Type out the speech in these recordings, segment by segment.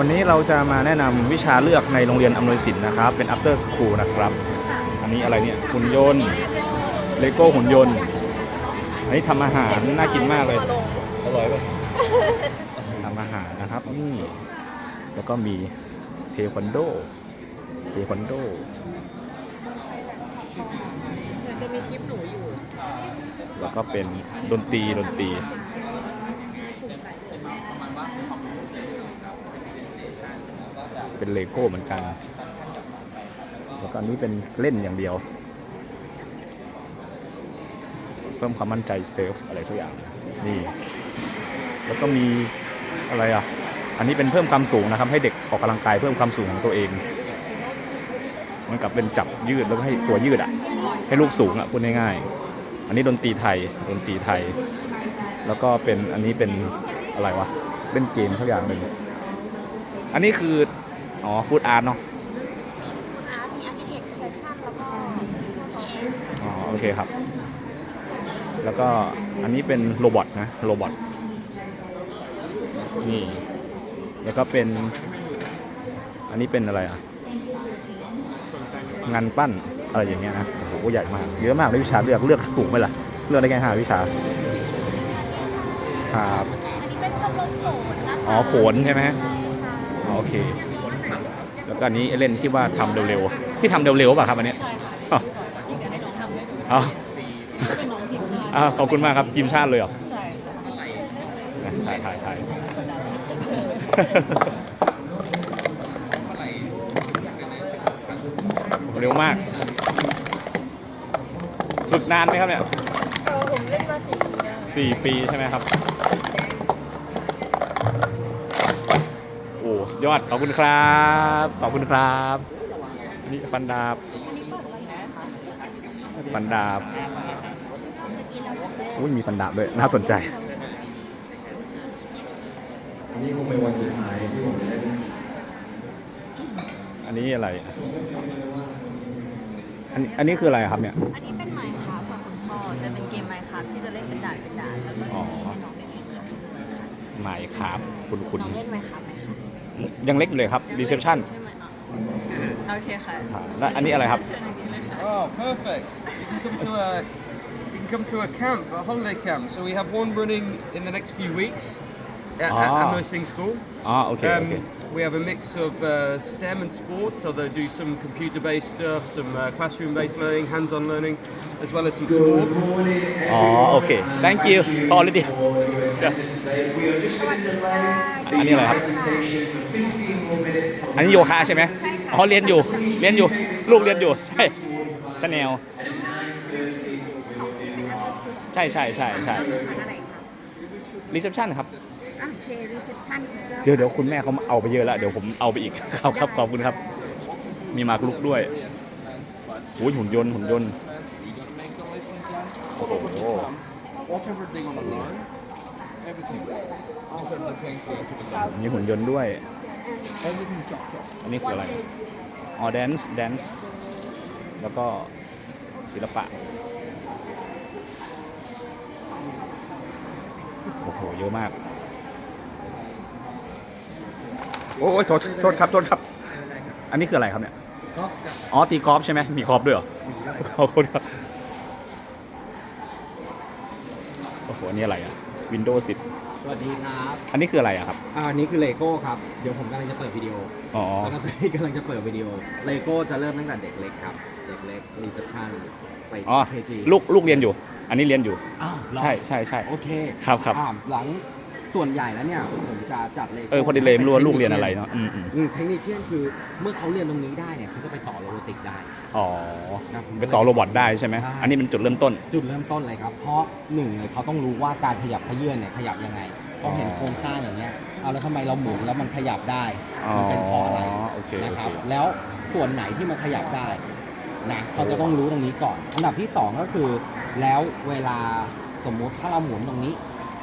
วันนี้เราจะมาแนะนำวิชาเลือกในโรงเรียนอำนวยสินนะครับ เป็น after school นะครับ อันนี้อะไรเนี่ยหุ่นยนต์เลโก้หุ่นยนต์อันนี้ทำอาหารน่ากินมากเลยอร่อยป่ะทำอาหารนะครับนี่แล้วก็มีเทควันโดเทควันโดเดี๋ยวจะมีคลิปหนูอยู่ แล้วก็เป็นดนตรีดนตรี เป็นเลโก้เหมือนกัน แล้วก็อันนี้เป็นเล่นอย่างเดียว เพิ่มความมั่นใจเซฟอะไรสักอย่าง นี่ แล้วก็มีอะไรอะ อันนี้เป็นเพิ่มความสูงนะครับ ให้เด็กออกกำลังกายเพิ่มความสูงของตัวเอง มันกับเป็นจับยืดแล้วก็ให้ตัวยืดอะ ให้ลูกสูงอะพูดง่ายๆ อันนี้ดนตรีไทย ดนตรีไทย แล้วก็เป็นอันนี้เป็นอะไรวะเล่นเกมสักอย่างหนึ่งอันนี้คือ อ๋อฟู้ดอาร์ตเนาะอาร์ตมีอาร์เคเต็กแฟชั่นแล้วก็พีเอ็มอ๋อโอเคครับ แล้วก็อันนี้เป็นโรบอทนะโรบอทนี่ แล้วก็เป็น อันนี้เป็นอะไรอะ งานปั้นอะไรอย่างเงี้ยนะโอ้โหใหญ่มากเยอะมากเลยวิชาเลือกเลือกถูกไหมล่ะ เลือกได้แค่ห้าวิชาครับอันนี้เป็นชมรมโขนนะคะอ๋อโขนใช่ไหมอ๋อโอเค แล้วก็อันนี้เล่นที่ว่าทำเร็วๆ ที่ทำเร็วๆป่ะครับอันเนี้ย อ๋อยิ่งเดี๋ยวให้น้องทำให้ดูอ๋อเป็นน้องทีมชาติอ่าขอบคุณมากครับทีมชาติเลยเหรอใช่ค่ะถ่ายถ่ายถ่ายเร็วมากฝึกนานไหมครับเนี่ย เออผมเล่นมาสี่ปีแล้วสี่ปีใช่ไหมครับ สุดยอด ขอบคุณครับ ขอบคุณครับ นี่ฟันดาบ ฟันดาบอุ้ยมีฟันดาบด้วย น่าสนใจ อันนี้คงเป็นวันสุดท้ายที่ผมจะได้เล่นอันนี้อะไร อันอันนี้คืออะไรครับเนี่ย อันนี้เป็นไมค์ครับค่ะคุณพ่อ จะเป็นเกมไมค์ครับที่จะเล่นเป็นด่านเป็นด่านแล้วก็จะมีให้น้องเล่นเองค่ะหมายครับคุณคุณน้องเล่นไมค์ครับไหมคะ ยังเล็กอยู่เลยครับ reception ใช่ไหมเนาะ reception โอเคค่ะแล้วอันนี้อะไรครับ เชิญอันนี้เลยค่ะ Oh, perfect. You can come to a you can come to a camp, a holiday camp. So we have one running in the next few weeks at, Ah. at Ammersing School. อ๋อโอเคโอเค Um, we have a mix of uh, STEM and sports, so they do some computer-based stuff, some uh, classroom-based learning, hands-on learning, as well as some sport. อ๋อโอเค thank you already อันนี้อะไรครับ อันนี้โยคะใช่ไหมอ๋อเรียนอยู่ เรียนอยู่ ลูกเรียนอยู่ ใช่ชาแนลใช่ใช่ใช่ใช่ ชั้นอะไรคะ reception ครับ อ่ะ โอเครีเซพชั่นสุดยอดเดี๋ยวเดี๋ยวคุณแม่เขาเอาไปเยอะแล้วเดี๋ยวผมเอาไปอีกครับครับขอบคุณครับ มีหมากรุกด้วยโอ้ยหุ่นยนต์หุ่นยนต์โอ้โห Whatever they want to learn, everything. These are the things we have to learn. มีหุ่นยนต์ด้วย Everything chops up. อันนี้คืออะไรอ๋อแดนซ์แดนซ์แล้วก็ศิลปะ โอ้โห เยอะมาก โอ้ยโทษโทษครับโทษครับ อันนี้คืออะไรครับเนี่ยกอล์ฟกับอ๋อตีกอล์ฟใช่ไหมมีกอล์ฟด้วยเหรอขอบคุณครับโอ้โหอันนี้อะไรอะ Windows 10สวัสดีครับอันนี้คืออะไรอะครับอ่าอันนี้คือเลโก้ครับ เดี๋ยวผมกำลังจะเปิดวิดีโออ๋อแล้วก็ตอนนี้กำลังจะเปิดวิดีโอเลโก้จะเริ่มตั้งแต่เด็กเล็กครับ เด็กเล็กรีเซพชันไปอ๋อ เคจีลูกลูกเรียนอยู่ อันนี้เรียนอยู่ อ้าวเหรอใช่ใช่ใช่ โอเคครับครับ อ่าหลัง ส่วนใหญ่แล้วเนี่ยผมจะจัดเลโก้เออพอดีเลยไม่รู้ว่าลูกเรียนอะไรเนาะอืมอืมอืมเทคนิคเชียนคือเมื่อเขาเรียนตรงนี้ได้เนี่ยเขาจะไปต่อโรบอติกได้ อ๋อครับไปต่อโรบอทได้ใช่ไหมใช่ อันนี้เป็นจุดเริ่มต้น จุดเริ่มต้นเลยครับ เพราะหนึ่งเลยเขาต้องรู้ว่าการขยับขยื่นเนี่ยขยับยังไงเขาเห็นโครงสร้างอย่างเงี้ยเอาแล้วทำไมเราหมุนแล้วมันขยับได้มันเป็นเพราะอะไรอ๋อโอเคนะครับโอเค แล้วส่วนไหนที่มันขยับได้นะเขาจะต้องรู้ตรงนี้ก่อน อันดับที่สองก็คือ แล้วเวลาสมมุติถ้าเราหมุนตรงนี้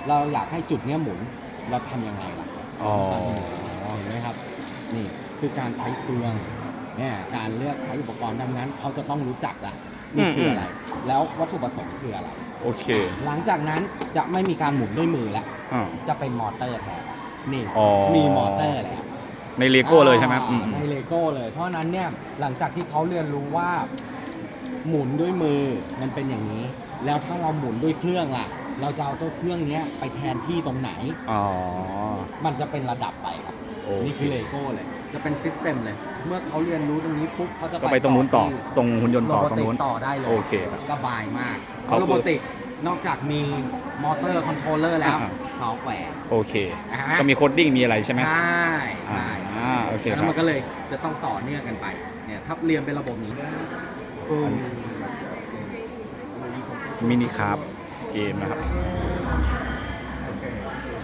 เราอยากให้จุดเนี้ยหมุนเราทำยังไงล่ะอ๋อ เห็นไหมครับ นี่คือการใช้เฟืองเนี่ยการเลือกใช้อุปกรณ์ดังนั้น เขาจะต้องรู้จักละนี่คืออะไร แล้ววัตถุประสงค์คืออะไร โอเคหลังจากนั้นจะไม่มีการหมุนด้วยมือแล้ว อ่า จะเป็นมอเตอร์แทนนี่อ๋อ มีมอเตอร์แล้ว ในเลโก้เลยใช่ไหมอืม อ่าในเลโก้เลย เพราะฉะนั้นเนี่ยหลังจากที่เขาเรียนรู้ว่า หมุนด้วยมือมันเป็นอย่างนี้ แล้วถ้าเราหมุนด้วยเครื่องล่ะ เราจะเอาตัวเครื่องเนี้ยไปแทนที่ตรงไหน อ๋อ มันจะเป็นระดับไปครับโอเค นี่คือเลโก้เลย จะเป็นซิสเต็มเลย เมื่อเขาเรียนรู้ตรงนี้ปุ๊บเขาจะก็ไปตรงนู้นต่อ ที่ ตรงหุ่นยนต์ต่อโรบอตรงติกนู้น ต่อได้เลยโอเคครับ สบายมากเขาโรบอติกนอกจากมีมอเตอร์คอนโทรลเลอร์แล้วอ่า ซอฟต์แวร์ โอเค อ่าก็มีโคดดิ้งมีอะไรใช่ไหม ใช่ใช่อ่าโอเคแล้วครับมันก็เลยจะต้องต่อเนื่องกันไปเนี่ยถ้าเรียนเป็นระบบนี้ปุ๊บมินิคาร์บ เกมนะครับ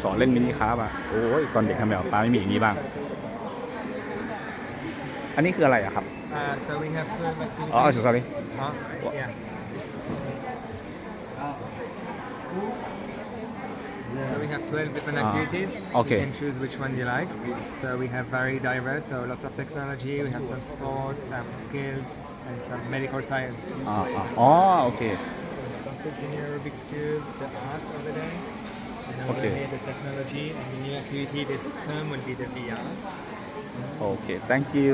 สอนเล่นมินิคาร์บอะโอ้ยตอนเด็กทำแบบป้าไม่มีอย่างนี้บ้าง อันนี้คืออะไรอะครับ Uh, so we have 12 activities. อ๋อ sorry Huh? Yeah. So we have 12 different Ah, activities. okay. You can choose which one you like. So we have very diverse, so lots of technology. We have some sports, some skills, and some medical science. อ๋ออ๋ออ๋อโอเค Don't continue Rubik's Cube, the arts over there. And over Okay. here, the technology. And the new activity this term will be the VR. โอเค thank you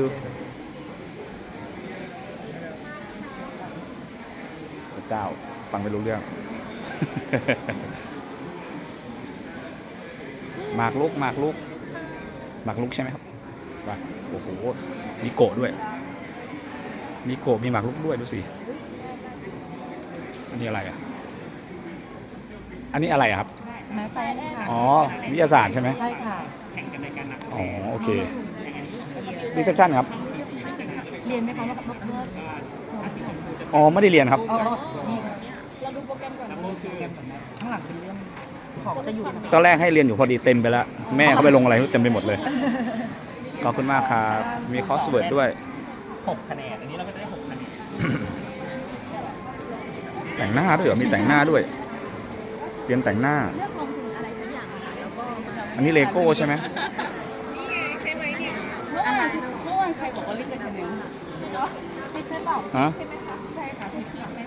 พระเจ้าฟังไม่รู้เรื่อง หมากลุกหมากลุกหมากลุกใช่ไหมครับว่าโอ้โหมีโกะด้วย มีโกะมีหมากลุกด้วยดูสิ อันนี้อะไรอะ อันนี้อะไรอะครับ แม่ไซน์ค่ะอ๋อ วิทยาศาสตร์ใช่ไหมใช่ค่ะ อ๋อ โอเครีเซพชันครับ เรียนไหมคะเมื่อเมื่อเมื่ออ๋อ ไม่ได้เรียนครับ อ๋อนี่เราดูโปรแกรมก่อนนะโปรแกรมก่อนนะข้างหลังเป็นเรื่องของจะอยู่ตอนแรกให้เรียนอยู่พอดีเต็มไปแล้ว แม่เขาไปลงอะไรเต็มไปหมดเลย ขอบคุณมากครับ มีคอสเวิร์ดด้วย 6คะแนน อันนี้เราก็ได้ 6 คะแนน แต่งหน้าด้วยเหรอมีแต่งหน้าด้วยเรียนแต่งหน้า เลือกลงทุนอะไรสักอย่างอะค่ะแล้วก็อันนี้เลโก้ใช่ไหมเมื่อวานเมื่อวานใครบอกว่าเล่นกันเนี้ยเนาะใช่ใช่เปล่าฮะใช่ไหมคะใช่ค่ะพี่พี่ใช่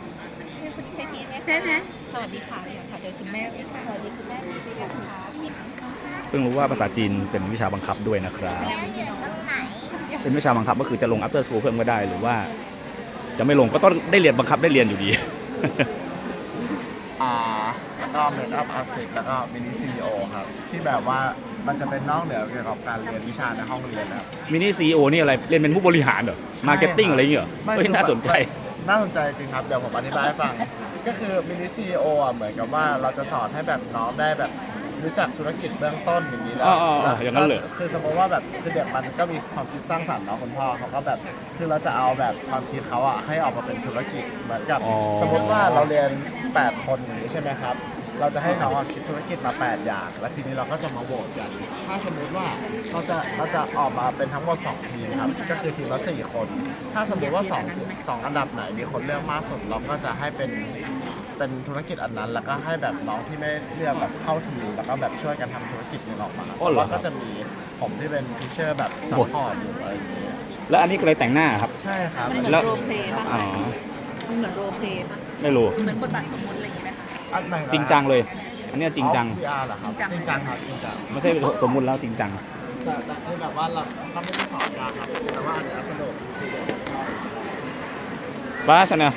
ใช่คุณใช่พีไหมใช่ไหมสวัสดีค่ะอย่างค่ะเดี๋ยวคุณแม่สวัสดีคุณแม่พีดีนะคะเพิ่งรู้ว่าภาษาจีนเป็นวิชาบังคับด้วยนะครับเป็นวิชาบังคับก็คือจะลง after school เพิ่มก็ได้หรือว่า จะไม่ลงก็ต้องได้เรียนบังคับได้เรียนอยู่ดี อ่าแล้วก็เมคอัพอาร์ติสแล้วก็มินิซีโอครับ ที่แบบว่ามันจะเป็นนอกเหนือเกี่ยวกับการเรียนวิชาในห้องเรียนนะครับ มินิซีโอนี่อะไร เรียนเป็นผู้บริหารเหรอ มาร์เก็ตติ้งอะไรอย่างเงี้ยเหรอไม่ เฮ้ยคือน่าสนใจ น่าสนใจจริงครับ เดี๋ยวผมอธิบายให้ฟัง ก็คือมินิซีโออะเหมือนกับว่าเราจะสอนให้แบบน้องได้แบบ รู้จักธุรกิจเบื้องต้นอย่างนี้แล้อ๋วออ๋ออ๋ออย่างนั้นเลยก็คือสมมติว่าแบบคือเด็กมันก็มีความคิดสร้างสรรค์เนาะคุณพ่อเขาก็แบบคือเราจะเอาแบบความคิดเขาอะให้ออกมาเป็นธุรกิจเหมือนกับอ๋อ สมมติว่าเราเรียน 8 คนอย่างนี้ใช่ไหมครับ เราจะให้น้องอะคิดธุรกิจมา 8 อย่าง แล้วทีนี้เราก็จะมาโหวตกัน ถ้าสมมุติว่าเราจะเราจะออกมาเป็นทั้งหมด2ทีมครับก็คือทีมละ4คน ถ้าสมมติว่า2 2อันดับไหนมีคนเลือกมากสุดเราก็จะให้เป็น เป็นธุรกิจอันนั้น แล้วก็ให้แบบน้องที่ไม่เลือกแบบเข้าทีมแล้วก็แบบช่วยกันทำธุรกิจนี้ออกมาอ๋อเหรอ แล้วก็จะมีผมที่เป็นทีเชอร์แบบซัพพอร์ตอยู่อะไรอย่างเงี้ยแล้วอันนี้ก็เลยแต่งหน้าครับ ใช่ครับ มันเหมือนแล้ว โรลเพลย์ป่ะอ๋อมันเหมือนโรลเพลย์ป่ะ ไม่รู้ เหมือนบทบาทสมมติอะไรอย่างเงี้ยไหมคะ อันไหนนะจริงจังเลย อันเนี้ยจริงจัง อ๋อ PR เหรอครับจจริริงงจัจังง ครับจริงจังไม่ใช่สมมุติแล้วจริงจัง แต่แต่คือแบบว่าเราเขาไม่ได้สอนยากครับแต่ว่าอันเนี้ยสนุกป้าชนะ